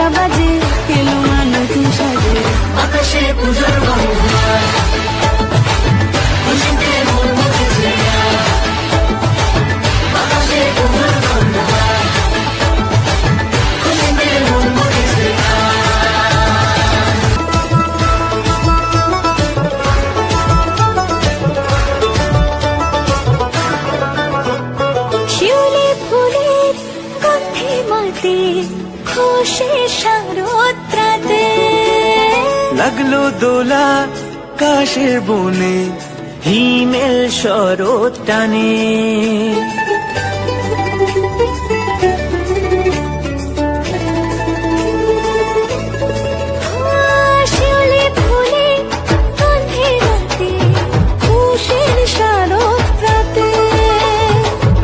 ঘণ্টা বাজে এলো মা নতুন সাজে। আকাশে পুজোর গন্ধে মাতে খুশি শারদ্রাতে লাগল দোলা কাশের বনে হিমেল শরৎ টানে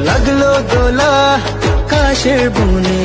লাগল দোলা কাশের বনে